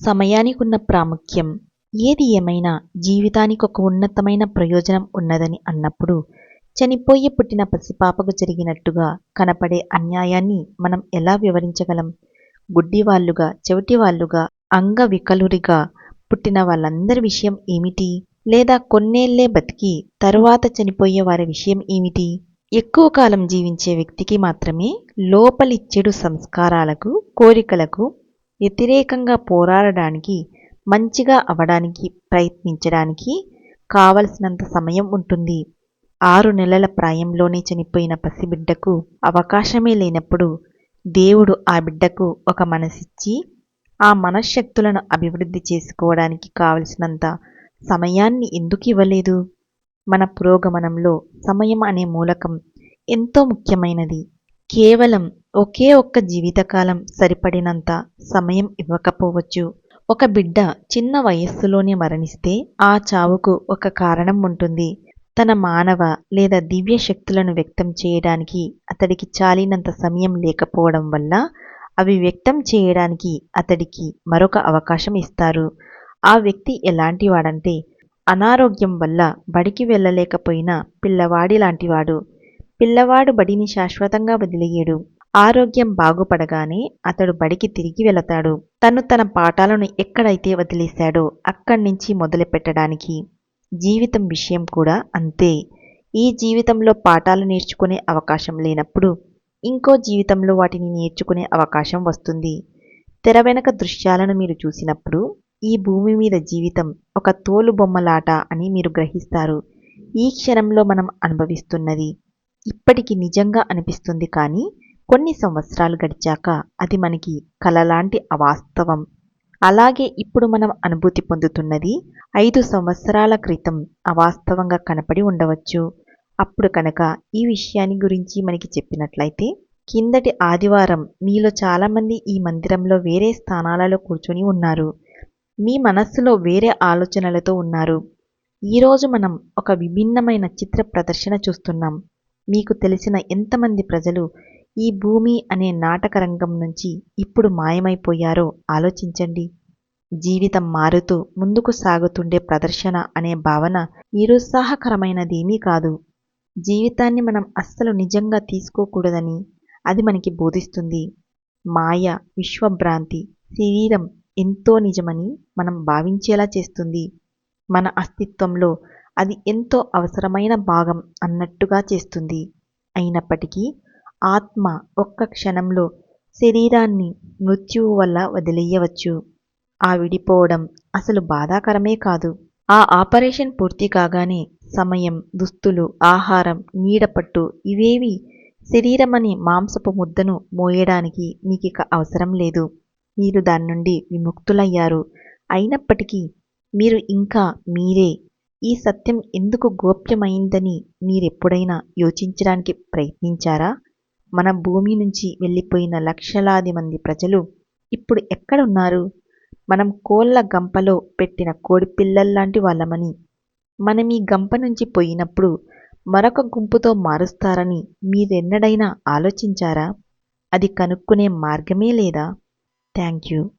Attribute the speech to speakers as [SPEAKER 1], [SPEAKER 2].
[SPEAKER 1] సమయానికి ఉన్న ప్రాముఖ్యం. ఏది ఏమైనా జీవితానికి ఒక ఉన్నతమైన ప్రయోజనం ఉన్నదని అన్నప్పుడు చనిపోయి పుట్టిన పసిపాపకు జరిగినట్టుగా కనపడే అన్యాయాన్ని మనం ఎలా వివరించగలం? గుడ్డివాళ్ళుగా చెవిటివాళ్ళుగా అంగవికలురిగా పుట్టిన వాళ్ళందరి విషయం ఏమిటి? లేదా కొన్నేళ్ళే బతికి తరువాత చనిపోయే వారి విషయం ఏమిటి? ఎక్కువ కాలం జీవించే వ్యక్తికి మాత్రమే లోపలి చెడు సంస్కారాలకు కోరికలకు వ్యతిరేకంగా పోరాడడానికి మంచిగా అవడానికి ప్రయత్నించడానికి కావలసినంత సమయం ఉంటుంది. ఆరు నెలల ప్రాయంలోనే చనిపోయిన పసిబిడ్డకు అవకాశమే లేనప్పుడు దేవుడు ఆ బిడ్డకు ఒక మనసిచ్చి ఆ మనశ్శక్తులను అభివృద్ధి చేసుకోవడానికి కావలసినంత సమయాన్ని ఎందుకు ఇవ్వలేదు? మన పురోగమనంలో సమయం అనే మూలకం ఎంతో ముఖ్యమైనది. కేవలం ఒకే ఒక్క జీవితకాలం సరిపడినంత సమయం ఇవ్వకపోవచ్చు. ఒక బిడ్డ చిన్న వయస్సులోనే మరణిస్తే ఆ చావుకు ఒక కారణం ఉంటుంది. తన మానవ లేదా దివ్య శక్తులను వ్యక్తం చేయడానికి అతడికి చాలినంత సమయం లేకపోవడం వల్ల అవి వ్యక్తం చేయడానికి అతడికి మరొక అవకాశం ఇస్తారు. ఆ వ్యక్తి ఎలాంటి వాడంటే అనారోగ్యం వల్ల బడికి వెళ్ళలేకపోయినా పిల్లవాడి లాంటివాడు పిల్లవాడు బడిని శాశ్వతంగా వదిలేయడు. ఆరోగ్యం బాగుపడగానే అతడు బడికి తిరిగి వెళతాడు. తను తన పాఠాలను ఎక్కడైతే వదిలేశాడో అక్కడి నుంచి మొదలు పెట్టడానికి జీవితం విషయం కూడా అంతే. ఈ జీవితంలో పాఠాలు నేర్చుకునే అవకాశం లేనప్పుడు ఇంకో జీవితంలో వాటిని నేర్చుకునే అవకాశం వస్తుంది. తెర వెనక దృశ్యాలను మీరు చూసినప్పుడు ఈ భూమి మీద జీవితం ఒక తోలు బొమ్మలాట అని మీరు గ్రహిస్తారు. ఈ క్షణంలో మనం అనుభవిస్తున్నది ఇప్పటికి నిజంగా అనిపిస్తుంది కానీ కొన్ని సంవత్సరాలు గడిచాక అది మనకి కలలాంటి అవాస్తవం. అలాగే ఇప్పుడు మనం అనుభూతి పొందుతున్నది ఐదు సంవత్సరాల క్రితం అవాస్తవంగా కనపడి ఉండవచ్చు. అప్పుడు కనుక ఈ విషయాన్ని గురించి మనకి చెప్పినట్లయితే కిందటి ఆదివారం మీలో చాలామంది ఈ మందిరంలో వేరే స్థానాలలో కూర్చొని ఉన్నారు. మీ మనస్సులో వేరే ఆలోచనలతో ఉన్నారు. ఈరోజు మనం ఒక విభిన్నమైన చిత్ర ప్రదర్శన చూస్తున్నాం. మీకు తెలిసిన ఎంతమంది ప్రజలు ఈ భూమి అనే నాటకరంగం నుంచి ఇప్పుడు మాయమైపోయారో ఆలోచించండి. జీవితం మారుతూ ముందుకు సాగుతుండే ప్రదర్శన అనే భావన నిరుత్సాహకరమైనదేమీ కాదు. జీవితాన్ని మనం అస్సలు నిజంగా తీసుకోకూడదని అది మనకి బోధిస్తుంది. మాయ విశ్వభ్రాంతి శరీరం ఎంతో నిజమని మనం భావించేలా చేస్తుంది. మన అస్తిత్వంలో అది ఎంతో అవసరమైన భాగం అన్నట్టుగా చేస్తుంది. అయినప్పటికీ ఆత్మ ఒక్క క్షణంలో శరీరాన్ని మృత్యువు వల్ల వదిలేయవచ్చు. ఆ విడిపోవడం అసలు బాధాకరమే కాదు. ఆ ఆపరేషన్ పూర్తి కాగానే సమయం దుస్తులు ఆహారం నీడపట్టు ఇవేవి శరీరమని మాంసపు ముద్దను మోయడానికి మీకిక అవసరం లేదు. మీరు దాని నుండి విముక్తులయ్యారు. అయినప్పటికీ మీరు ఇంకా మీరే ఈ సత్యం ఎందుకు గోప్యమైందని మీరెప్పుడైనా యోచించడానికి ప్రయత్నించారా? మన భూమి నుంచి వెళ్ళిపోయిన లక్షలాది మంది ప్రజలు ఇప్పుడు ఎక్కడున్నారు? మనం కోళ్ళ గంపలో పెట్టిన కోడిపిల్లల్లాంటి వాళ్ళమని మనం ఈ గంప నుంచి పోయినప్పుడు మరొక గుంపుతో మారుస్తారని మీరెన్నడైనా ఆలోచించారా? అది కనుక్కునే మార్గమే లేదా? Thank you.